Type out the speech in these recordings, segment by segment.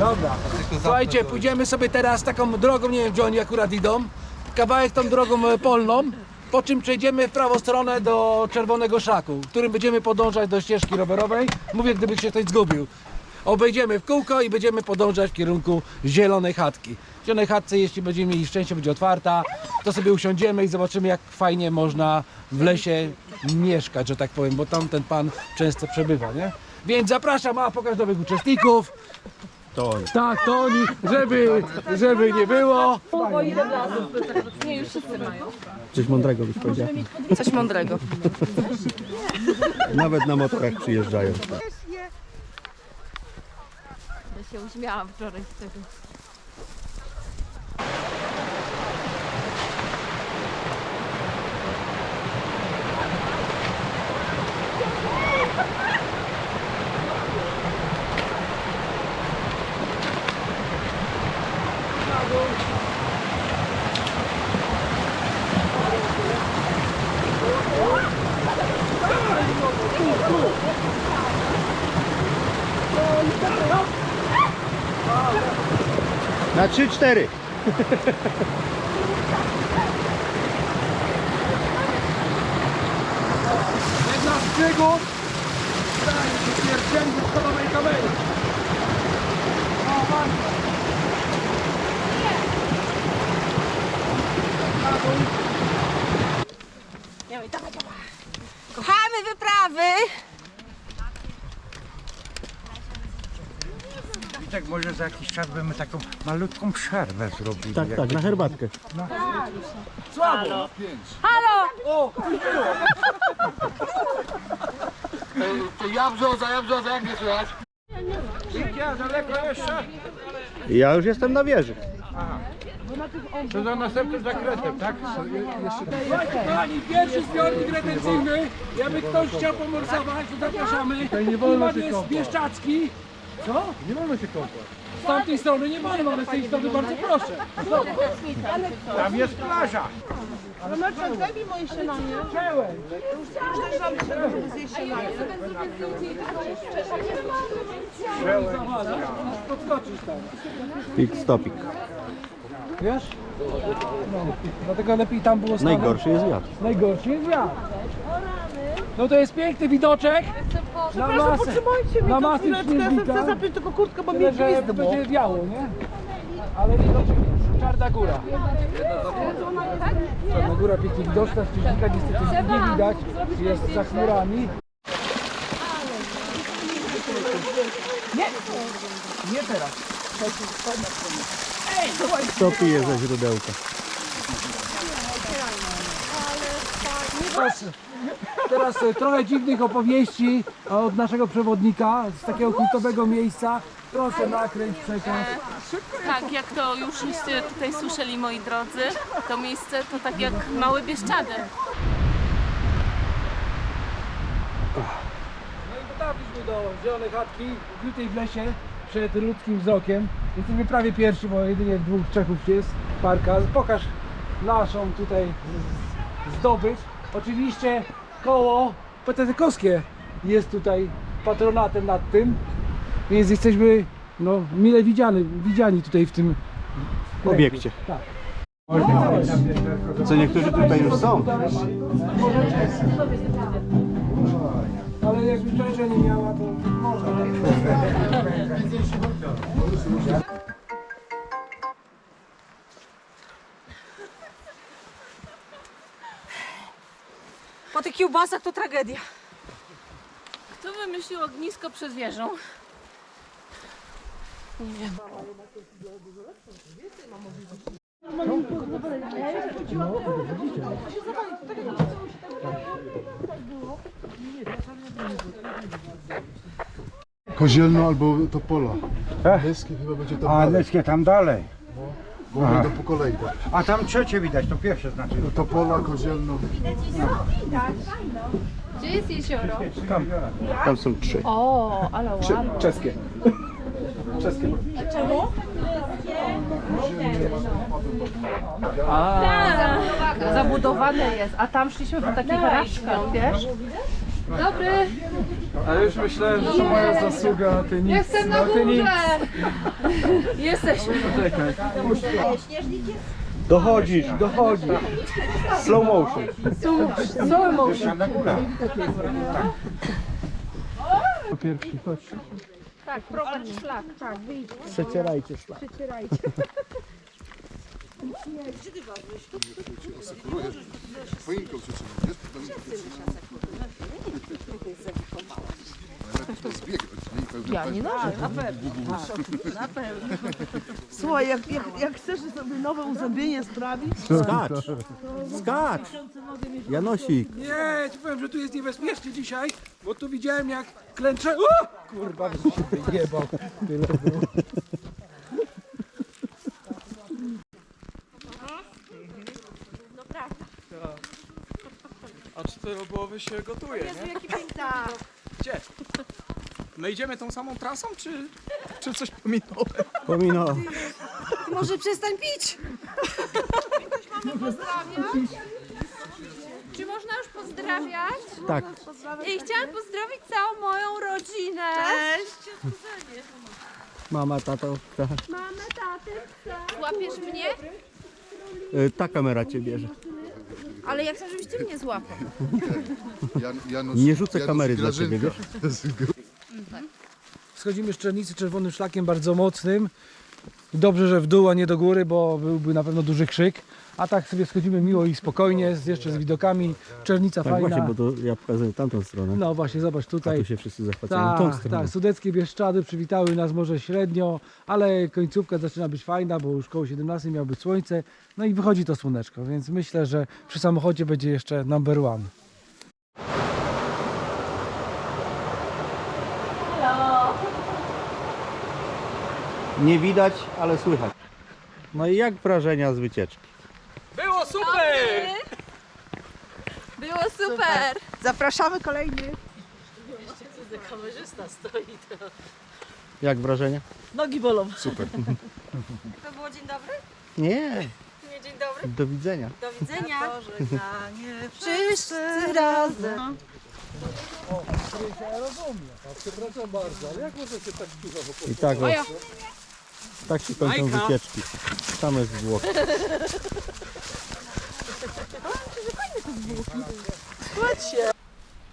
Dobra. Słuchajcie, pójdziemy sobie teraz taką drogą, nie wiem gdzie oni akurat idą, kawałek tą drogą e, polną, po czym przejdziemy w prawą stronę do Czerwonego Szaku, którym będziemy podążać do ścieżki rowerowej. Mówię, gdyby się ktoś zgubił. Obejdziemy w kółko i będziemy podążać w kierunku Zielonej Chatki. W Zielonej Chatce, jeśli będziemy mieli szczęście, będzie otwarta, to sobie usiądziemy i zobaczymy, jak fajnie można w lesie mieszkać, że tak powiem, bo tam ten pan często przebywa, nie? Więc zapraszam, a pokaż nowych uczestników. To oni. Tak, to oni, żeby, żeby nie było. Nie, już wszyscy mają. Coś mądrego byś powiedział. Coś mądrego. Nawet na motorach przyjeżdżają. Ja się uśmiałam wczoraj z tego. Na 3-4. Jedna z przygód. Staje się pierścień z kolowej kamery. O, bardzo. Kochamy wyprawy! Tak może za jakiś czas byśmy taką malutką przerwę zrobili. Tak, tak, na herbatkę. Słabo. Halo! Ja brzoza, ja brzoza, jak nie słychać? Ja daleko jeszcze? Ja już jestem na wieży. To za następnym zakretem, tak? Kochani, pierwszy zbiornik retencyjny. Jakby ktoś chciał pomorsować, to zapraszamy. Nie wolno jest Bieszczacki. Co? Nie wolno się kąpać. Z tamtej strony nie wolno, ale z tej strony bardzo proszę. Tam jest plaża. Podskoczysz tam. Pit stopik. Wiesz? No, dlatego lepiej tam było stanąć. Najgorszy jest wiatr. Najgorszy jest wiatr. No to jest piękny widoczek. Na masę, na masę śnieżnika. zapiąć tylko kurtkę, bo Tyle, że będzie wiało, nie? Ale widoczek jest. Czarna góra. Czarna góra pięknie widoczna, z śnieżnika niestety nie widać. Jest za chmurami. Nie! Nie teraz. Co pije ze źródełka? Teraz, teraz e, trochę dziwnych opowieści od naszego przewodnika z takiego kultowego miejsca. Proszę nakręć przekaz. Tak, jak to już tutaj słyszeli moi drodzy, to miejsce to tak jak małe Bieszczady. No i dotarliśmy do zielonej chatki, ukrytej w lesie przed ludzkim wzrokiem. Jesteśmy prawie pierwsi, bo jedynie dwóch Czechów jest parka. Pokaż naszą tutaj z- zdobycz. Oczywiście koło PTT-kowskie jest tutaj patronatem nad tym, więc jesteśmy no, mile widziany, widziani tutaj w tym Obiekcie. Tak. Co niektórzy tutaj już są. Ale jakby szczerze nie miała, to można. Po tych kiełbasach to tragedia. Kto wymyślił ognisko przed wieżą? Kozielno albo Topola. Leskie chyba będzie tam A dalej, leskie tam dalej. Będą po kolei. tak. A tam trzecie widać, to pierwsze znaczy. Topola, Kozielno. Gdzie jest jezioro? Tam są trzy. O, ale ładnie. Czeskie. Czeskie. Zabudowane jest, a tam szliśmy po takich raczkach, wiesz? Dobry, A już myślałem, że to moja zasługa, a ty nic. jestem na no, ty nic. górze. Jesteśmy. Czekaj. Dochodzisz, dochodzisz. Slow motion. Slow motion. Pierwszy, chodź. Tak, prowadź szlak. Tak, wyjdź. Przecierajcie szlak. Choinką przetrzymać, wiesz? To zbieg, nie? Pełny Ja nie nożę. Słuchaj, jak, jak, jak chcesz sobie nowe uzębienie sprawić, Skacz. Skacz. Janosik. Nie, ci powiem, że tu jest niebezpiecznie dzisiaj, bo tu widziałem jak klęcze... O! Kurwa, wyjebał. Tyle było. Czterogłowy się gotuje, nie? Gdzie? My idziemy tą samą trasą, czy, czy coś pominąłem? Pomino. Może przestań pić? Czy można już pozdrawiać? Tak. I chciałam pozdrowić całą moją rodzinę. Cześć. Mama, tato. Ta, Mamę, tatę, Łapiesz mnie? y, ta kamera cię bierze. Ale ja chcę, żebyś ty mnie złapał. Jan, Janusz, Nie rzucę Janusz kamery dla Grażynka. ciebie, Schodzimy z Czernicy czerwonym szlakiem bardzo mocnym. Dobrze, że w dół, a nie do góry, bo byłby na pewno duży krzyk. A tak sobie schodzimy miło i spokojnie, z, jeszcze z widokami. Czernica Tak fajna. właśnie, bo to ja pokazuję tamtą stronę. No właśnie, zobacz A tutaj. tu się wszyscy zachwycają tą Tak, stronę. tak, sudeckie Bieszczady przywitały nas może średnio, ale końcówka zaczyna być fajna, bo już koło 17 miało być słońce, no i wychodzi to słoneczko, więc myślę, że przy samochodzie będzie jeszcze number one. Nie widać, ale słychać. No i jak wrażenia z wycieczki? Było super! Było super. zapraszamy kolejnych. Jak wrażenia? Nogi bolą. Super. To było dzień dobry? Nie, Nie dzień dobry. do widzenia. Do widzenia. Wszyscy razem. Przepraszam bardzo, ale jak możecie tak dużo I tak, o. tak się kończą Majka. wycieczki. Same zwłoki.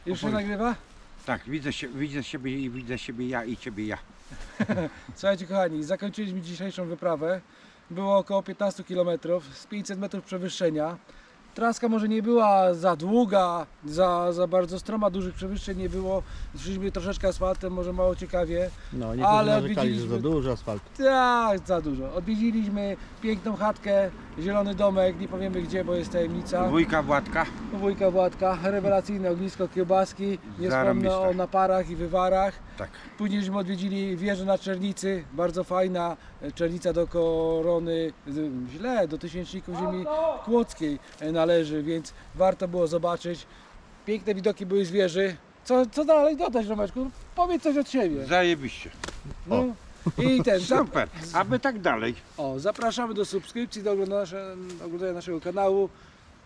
Już się nagrywa? Tak, widzę, się, widzę siebie i widzę siebie ja i ciebie ja. Słuchajcie kochani, zakończyliśmy dzisiejszą wyprawę. Było około 15 km z 500 metrów przewyższenia. Traska może nie była za długa, za, za bardzo stroma, dużych przewyższeń nie było. Szliśmy troszeczkę asfaltem, może mało ciekawie. No, niektórzy Ale narzekali, że odwiedziliśmy- za dużo asfaltu. Tak, za dużo. Odwiedziliśmy piękną chatkę, zielony domek, nie powiemy gdzie, bo jest tajemnica. Wujka Władka. Wujka Władka, rewelacyjne ognisko kiełbaski, nie wspomnę o naparach i wywarach. Tak. Późniejśmy odwiedzili wieżę na Czernicy, bardzo fajna, e, Czernica do korony, źle, do tysięczników ziemi kłodzkiej e, należy, więc warto było zobaczyć. Piękne widoki były z wieży. Co, co dalej dodać, Romeczku? Powiedz coś od siebie. Zajebiście. No. I ten, zap- Super. Aby tak dalej. o, zapraszamy do subskrypcji, do oglądania, nasze, oglądania naszego kanału.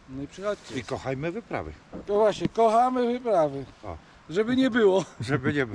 No i przychodźcie. I kochajmy wyprawy. No właśnie, kochamy wyprawy. O. Żeby nie było. Żeby nie było.